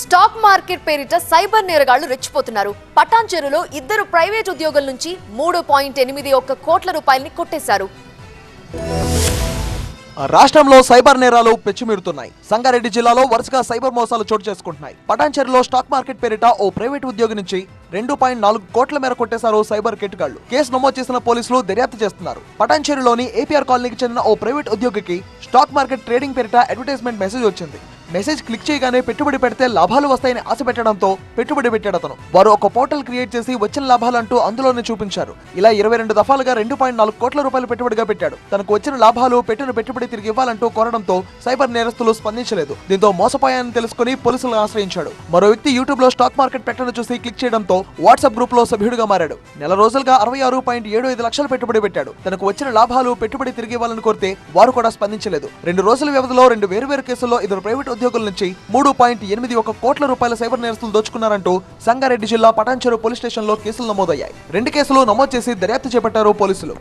Stock market పేరిట cyber నేరగాళ్ళు రెచ్చిపోతున్నారు. పటాన్చెరులో ఇద్దరు ప్రైవేట్ ఉద్యోగుల నుంచి మూడు పాయింట్ ఎనిమిది ఒక్క కోట్ల రూపాయల్ని కొట్టేశారు. రాష్ట్రంలో సైబర్ నేరాలు పెచ్చిమీరుతున్నాయి. సంగారెడ్డి జిల్లాలో వరుసగా సైబర్ మోసాలు చోటు చేసుకుంటున్నాయి. పటాన్చెరులో స్టాక్ మార్కెట్ పేరిట ఓ ప్రైవేట్ ఉద్యోగి నుంచి రెండు పాయింట్ నాలుగు కోట్ల మేర కొట్టేశారు సైబర్ కిట్గాళ్ళు కేసు నమోదు చేసిన పోలీసులు దర్యాప్తు చేస్తున్నారు. పటాన్చెరులోని ఏపీఆర్ కాలనీకి చెందిన ఓ ప్రైవేట్ ఉద్యోగికి స్టాక్ మార్కెట్ ట్రేడింగ్ పేరిట అడ్వర్టైజ్మెంట్ మెసేజ్ వచ్చింది. మెసేజ్ క్లిక్ చేయగానే పెట్టుబడి పెడితే లాభాలు వస్తాయని ఆశ పెట్టడంతో పెట్టుబడి పెట్టాడు అతను. వారు ఒక పోర్టల్ క్రియేట్ చేసి వచ్చిన లాభాలంటూ అందులోనే చూపించారు. ఇలా ఇరవై రెండు దఫాలుగా రెండు పాయింట్ నాలుగు కోట్ల రూపాయలు పెట్టుబడిగా పెట్టాడు. తనకు వచ్చిన లాభాలు పెట్టిన పెట్టుబడి తిరిగి ఇవ్వాలంటూ కోరడంతో సైబర్ నేరస్తులు స్పందించలేదు. దీంతో మోసపోయాయని తెలుసుకుని పోలీసులను ఆశ్రయించాడు. మరో వ్యక్తి యూట్యూబ్లో స్టాక్ మార్కెట్ పెట్టడం చూసి క్లిక్ చేయడంతో వాట్సాప్ గ్రూప్లో సభ్యుడిగా మారాడు. నెల రోజులుగా అరవై ఆరు పాయింట్ ఏడు ఐదు లక్షలు పెట్టుబడి పెట్టాడు. తనకు వచ్చిన లాభాలు పెట్టుబడి తిరిగి ఇవ్వాలని కోరితే వారు కూడా స్పందించలేదు. రెండు రోజుల వ్యవధిలో రెండు వేరువేరు కేసుల్లో ఇద్దరు ప్రైవేట్ ఉద్యోగుల నుంచి మూడు పాయింట్ ఎనిమిది ఒక కోట్ల రూపాయల సైబర్ నేరస్తులు దోచుకున్నారంటూ సంగారెడ్డి జిల్లా పటాన్చెరు పోలీస్ స్టేషన్లో కేసులు నమోదయ్యాయి. రెండు కేసులు నమోదు చేసి దర్యాప్తు చేపట్టారు పోలీసులు.